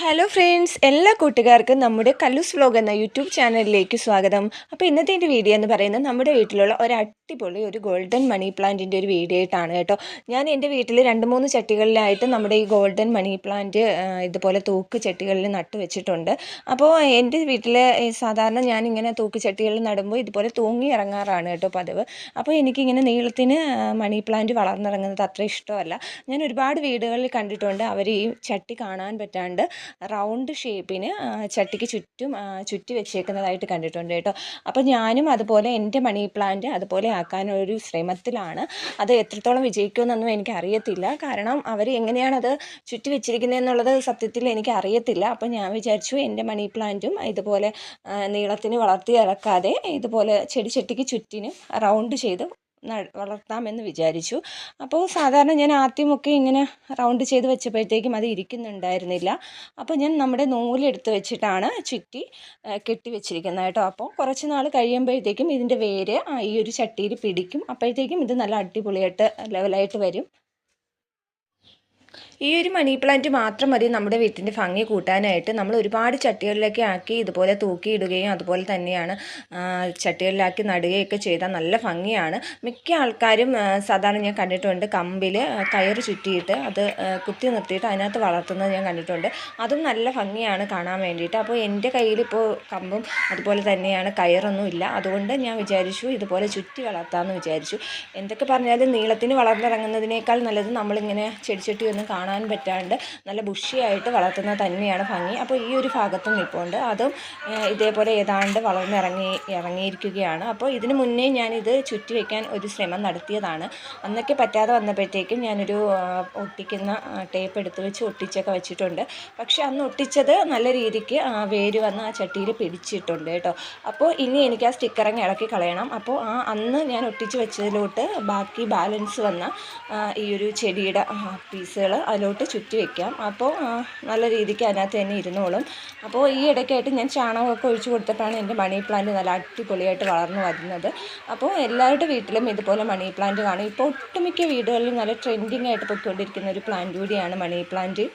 Hello friends എല്ലാ കൂട്ടുകാർക്കും നമ്മുടെ കല്ലൂസ് വ്ലോഗ് എന്ന യൂട്യൂബ് ചാനലിലേക്ക് സ്വാഗതം. അപ്പോൾ ഇന്നത്തെ എന്റെ വീഡിയോ എന്ന് പറയുന്നത് നമ്മുടെ വീട്ടിലുള്ള ഒരു അടിപൊളി ഒരു ഗോൾഡൻ മണി പ്ലാന്റിന്റെ ഒരു വീഡിയോ ആയിട്ടാണ് കേട്ടോ. ഞാൻ എന്റെ വീട്ടിൽ രണ്ട് മൂന്ന് ചട്ടികളിലായിട്ട് നമ്മുടെ ഈ ഗോൾഡൻ മണി പ്ലാന്റ് ഇതുപോലെ തൂക്ക് ചട്ടികളിൽ നട്ട് വെച്ചിട്ടുണ്ട്. അപ്പോൾ എന്റെ വീട്ടിൽ സാധാരണ ഞാനിങ്ങനെ തൂക്ക് ചട്ടികളിൽ നടുമ്പോൾ ഇതുപോലെ തൂങ്ങി ഇറങ്ങാറാണ് കേട്ടോ പതിവ്. അപ്പോൾ എനിക്കിങ്ങനെ നീളത്തിന് മണി പ്ലാന്റ് വളർന്നിറങ്ങുന്നത് അത്ര ഇഷ്ടമല്ല. ഞാൻ ഒരുപാട് വീടുകളിൽ കണ്ടിട്ടുണ്ട്. അവർ ഈ ചട്ടി കാണാൻ പറ്റാണ്ട് റൗണ്ട് ഷേപ്പിന് ചട്ടിക്ക് ചുറ്റും ചുറ്റി വെച്ചേക്കുന്നതായിട്ട് കണ്ടിട്ടുണ്ട് കേട്ടോ. അപ്പോൾ ഞാനും അതുപോലെ എന്റെ മണി പ്ലാന്റ് അതുപോലെ ആക്കാനൊരു ശ്രമത്തിലാണ്. അത് എത്രത്തോളം വിജയിക്കുമെന്നൊന്നും എനിക്ക് അറിയത്തില്ല കാരണം അവർ എങ്ങനെയാണത് ചുറ്റി വെച്ചിരിക്കുന്നതെന്നുള്ളത് സത്യത്തിൽ എനിക്ക് അറിയത്തില്ല അപ്പോൾ ഞാൻ വിചാരിച്ചു എന്റെ മണി പ്ലാന്റും ഇതുപോലെ നീളത്തിന് വളർത്തി ഇറക്കാതെ ഇതുപോലെ ചെടി ചട്ടിക്ക് ചുറ്റിനും റൗണ്ട് ചെയ്ത് വളർത്താമെന്ന് വിചാരിച്ചു. അപ്പോൾ സാധാരണ ഞാൻ ആദ്യമൊക്കെ ഇങ്ങനെ റൗണ്ട് ചെയ്ത് വെച്ചപ്പോഴത്തേക്കും അത് ഇരിക്കുന്നുണ്ടായിരുന്നില്ല. അപ്പോൾ ഞാൻ നമ്മുടെ നൂലെടുത്ത് വെച്ചിട്ടാണ് ചുറ്റി കെട്ടി വെച്ചിരിക്കുന്നത് കേട്ടോ. അപ്പോൾ കുറച്ച് നാൾ കഴിയുമ്പോഴത്തേക്കും ഇതിന്റെ വേര് ഈ ഒരു ചട്ടിയിൽ പിടിക്കും. അപ്പോഴത്തേക്കും ഇത് നല്ല അടിപൊളിയായിട്ട് ലെവലായിട്ട് വരും. ഈ ഒരു മണി പ്ലാന്റ് മാത്രം മതി നമ്മുടെ വീട്ടിന്റെ ഭംഗി കൂട്ടാനായിട്ട്. നമ്മൾ ഒരുപാട് ചട്ടികളിലൊക്കെ ആക്കി ഇതുപോലെ തൂക്കിയിടുകയും അതുപോലെ തന്നെയാണ് ചട്ടികളിലാക്കി നടുകയൊക്കെ ചെയ്താൽ നല്ല ഭംഗിയാണ്. മിക്ക ആൾക്കാരും സാധാരണ ഞാൻ കണ്ടിട്ടുണ്ട് കമ്പിൽ കയറ് ചുറ്റിയിട്ട് അത് കുത്തി നിർത്തിയിട്ട് അതിനകത്ത് വളർത്തുന്നത് ഞാൻ കണ്ടിട്ടുണ്ട്. അതും നല്ല ഭംഗിയാണ് കാണാൻ വേണ്ടിയിട്ട്. അപ്പോൾ എന്റെ കയ്യിൽ ഇപ്പോൾ കമ്പും അതുപോലെ തന്നെയാണ് കയറൊന്നും ഇല്ല. അതുകൊണ്ട് ഞാൻ വിചാരിച്ചു ഇതുപോലെ ചുറ്റി വളർത്താമെന്ന് വിചാരിച്ചു. എന്തൊക്കെ പറഞ്ഞാലും നീളത്തിന് വളർന്നിറങ്ങുന്നതിനേക്കാൾ നല്ലത് നമ്മളിങ്ങനെ ചെടിച്ചട്ടി കാണാൻ കാണാൻ പറ്റാണ്ട് നല്ല ബുഷിയായിട്ട് വളർത്തുന്നത് തന്നെയാണ് ഭംഗി. അപ്പോൾ ഈ ഒരു ഭാഗത്തും നിൽപ്പുണ്ട്. അതും ഇതേപോലെ ഏതാണ്ട് വളർന്നിറങ്ങി ഇറങ്ങിയിരിക്കുകയാണ്. അപ്പോൾ ഇതിന് മുന്നേ ഞാനിത് ചുറ്റി വയ്ക്കാൻ ഒരു ശ്രമം നടത്തിയതാണ്. അന്നൊക്കെ പറ്റാതെ വന്നപ്പോഴത്തേക്കും ഞാനൊരു ഒട്ടിക്കുന്ന ടേപ്പ് എടുത്ത് വെച്ച് ഒട്ടിച്ചൊക്കെ വെച്ചിട്ടുണ്ട്. പക്ഷെ അന്ന് ഒട്ടിച്ചത് നല്ല രീതിക്ക് വേര് വന്ന് ആ ചട്ടിയിൽ പിടിച്ചിട്ടുണ്ട് കേട്ടോ. അപ്പോൾ ഇനി എനിക്ക് ആ സ്റ്റിക്കറങ്ങ് ഇളക്കി കളയണം. അപ്പോൾ ആ അന്ന് ഞാൻ ഒട്ടിച്ച് വെച്ചതിലോട്ട് ബാക്കി ബാലൻസ് വന്ന ഈ ഒരു ചെടിയുടെ പീസുകൾ അതിലോട്ട് ചുറ്റി വെക്കാം. അപ്പോൾ നല്ല രീതിക്ക് അതിനകത്ത് തന്നെ ഇരുന്നോളും. അപ്പോൾ ഈ ഇടയ്ക്കായിട്ട് ഞാൻ ചാണകമൊക്കെ ഒഴിച്ചു കൊടുത്തിട്ടാണ് എന്റെ മണി പ്ലാന്റ് നല്ല അടിപൊളിയായിട്ട് വളർന്നു വരുന്നത്. അപ്പോൾ എല്ലാവരുടെ വീട്ടിലും ഇതുപോലെ മണി പ്ലാന്റ് കാണും ഇപ്പോൾ ഒട്ടുമിക്ക വീടുകളിലും നല്ല ട്രെൻഡിങ് ആയിട്ട് പൊയ്ക്കൊണ്ടിരിക്കുന്ന ഒരു പ്ലാന്റ് കൂടിയാണ് മണി പ്ലാന്റ്.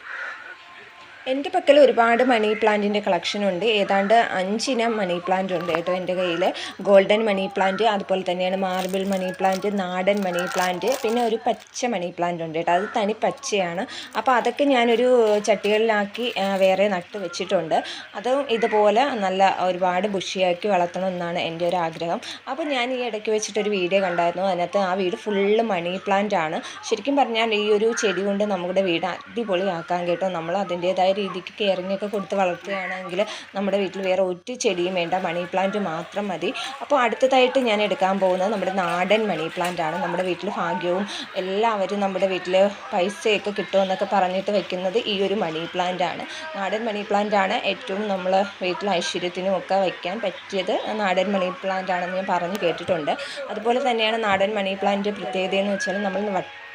എന്റെ പക്കൽ ഒരുപാട് മണി പ്ലാന്റിന്റെ കളക്ഷൻ ഉണ്ട് ഏതാണ്ട് അഞ്ചിനം മണി പ്ലാന്റ് ഉണ്ട് കേട്ടോ എന്റെ കയ്യിൽ ഗോൾഡൻ മണി പ്ലാന്റ് അതുപോലെ തന്നെയാണ് മാർബിൾ മണി പ്ലാന്റ് നാടൻ മണി പ്ലാന്റ് പിന്നെ ഒരു പച്ച മണി പ്ലാന്റ് ഉണ്ട് കേട്ടോ. അത് തനി പച്ചയാണ്. അപ്പോൾ അതൊക്കെ ഞാനൊരു ചട്ടികളിലാക്കി വേറെ നട്ട് വെച്ചിട്ടുണ്ട്. അതും ഇതുപോലെ നല്ല ഒരുപാട് ബുഷിയാക്കി വളർത്തണം എന്നാണ് എന്റെ ഒരു ആഗ്രഹം. അപ്പോൾ ഞാൻ ഈ ഇടയ്ക്ക് വെച്ചിട്ടൊരു വീഡിയോ കണ്ടായിരുന്നു. അതിനകത്ത് ആ വീട് ഫുള്ള് മണി പ്ലാന്റ് ആണ്. ശരിക്കും പറഞ്ഞാൽ ഈ ഒരു ചെടി കൊണ്ട് നമ്മുടെ വീട് അടിപൊളിയാക്കാൻ കേട്ടോ. നമ്മൾ അതിന്റേതായ രീതിക്ക് കെയറിങ് ഒക്കെ കൊടുത്ത് വളർത്തുകയാണെങ്കിൽ നമ്മുടെ വീട്ടിൽ വേറെ ഒരു ചെടിയും വേണ്ട മണി പ്ലാന്റ് മാത്രം മതി. അപ്പോൾ അടുത്തതായിട്ട് ഞാൻ എടുക്കാൻ പോകുന്നത് നമ്മുടെ നാടൻ മണി പ്ലാന്റ് ആണ്. നമ്മുടെ വീട്ടിൽ ഭാഗ്യവും എല്ലാവരും നമ്മുടെ വീട്ടിൽ പൈസയൊക്കെ കിട്ടുമെന്നൊക്കെ പറഞ്ഞിട്ട് വെക്കുന്നത് ഈ ഒരു മണി പ്ലാന്റ് ആണ്. നാടൻ മണി പ്ലാന്റ് ആണ് ഏറ്റവും നമ്മൾ വീട്ടിൽ ഐശ്വര്യത്തിനും ഒക്കെ വയ്ക്കാൻ പറ്റിയത്. നാടൻ മണി പ്ലാന്റ് ആണെന്ന് ഞാൻ പറഞ്ഞു കേട്ടിട്ടുണ്ട്. അതുപോലെ തന്നെയാണ് നാടൻ മണി പ്ലാന്റ് പ്രത്യേകത എന്ന് വെച്ചാൽ നമ്മൾ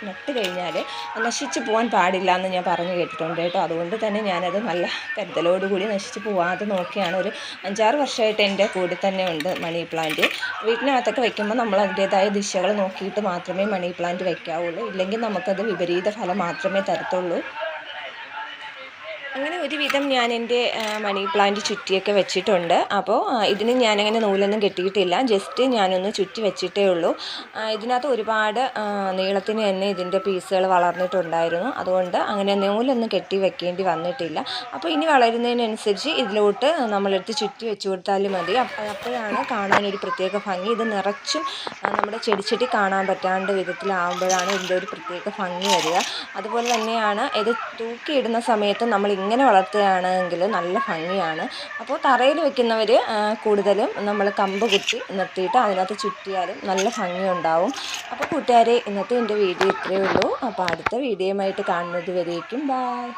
നട്ട് കഴിഞ്ഞാൽ നശിച്ചു പോകാൻ പാടില്ല എന്ന് ഞാൻ പറഞ്ഞു കേട്ടിട്ടുണ്ട് കേട്ടോ. അതുകൊണ്ട് തന്നെ ഞാനത് നല്ല കരുതലോടുകൂടി നശിച്ചു പോവാതെ നോക്കിയാണ്. ഒരു അഞ്ചാറ് വർഷമായിട്ട് എന്റെ കൂടെ തന്നെ ഉണ്ട് മണി പ്ലാന്റ്. വീട്ടിനകത്തൊക്കെ വെക്കുമ്പോൾ നമ്മൾ അതിന്റേതായ ദിശകൾ നോക്കിയിട്ട് മാത്രമേ മണി പ്ലാന്റ് വയ്ക്കാവുള്ളൂ ഇല്ലെങ്കിൽ നമുക്കത് വിപരീത ഫലം മാത്രമേ തരത്തുള്ളൂ. അങ്ങനെ ഒരുവിധം ഞാൻ എന്റെ മണി പ്ലാന്റ് ചുറ്റിയൊക്കെ വെച്ചിട്ടുണ്ട്. അപ്പോൾ ഇതിന് ഞാനങ്ങനെ നൂലൊന്നും കെട്ടിയിട്ടില്ല. ജസ്റ്റ് ഞാനൊന്ന് ചുറ്റി വെച്ചിട്ടേ ഉള്ളൂ. ഇതിനകത്ത് ഒരുപാട് നീളത്തിന് തന്നെ ഇതിന്റെ പീസുകൾ വളർന്നിട്ടുണ്ടായിരുന്നു. അതുകൊണ്ട് അങ്ങനെ നൂലൊന്നും കെട്ടി വെക്കേണ്ടി വന്നിട്ടില്ല. അപ്പോൾ ഇനി വളരുന്നതിനനുസരിച്ച് ഇതിലോട്ട് നമ്മളെടുത്ത് ചുറ്റി വെച്ച് കൊടുത്താലും മതി. അപ്പോഴാണ് കാണാനൊരു പ്രത്യേക ഭംഗി. ഇത് നിറച്ചും നമ്മുടെ ചെടിച്ചെടി കാണാൻ പറ്റാണ്ട് വിധത്തിലാവുമ്പോഴാണ് ഇതിന്റെ ഒരു പ്രത്യേക ഭംഗി വരിക. അതുപോലെ തന്നെയാണ് ഇത് തൂക്കിയിടുന്ന സമയത്ത് നമ്മൾ ഇങ്ങനെ വളർത്തുകയാണെങ്കിൽ നല്ല ഭംഗിയാണ്. അപ്പോൾ തറയിൽ വെക്കുന്നവർ കൂടുതലും നമ്മൾ കമ്പ് കുത്തി നിർത്തിയിട്ട് അതിനകത്ത് ചുറ്റിയാലും നല്ല ഭംഗിയുണ്ടാവും. അപ്പോൾ കൂട്ടുകാരെ ഇന്നത്തെ എന്റെ വീഡിയോ ഇത്രയേ ഉള്ളൂ. അപ്പോൾ അടുത്ത വീഡിയോയുമായിട്ട് കാണുന്നത് വരേക്കും. ബായ്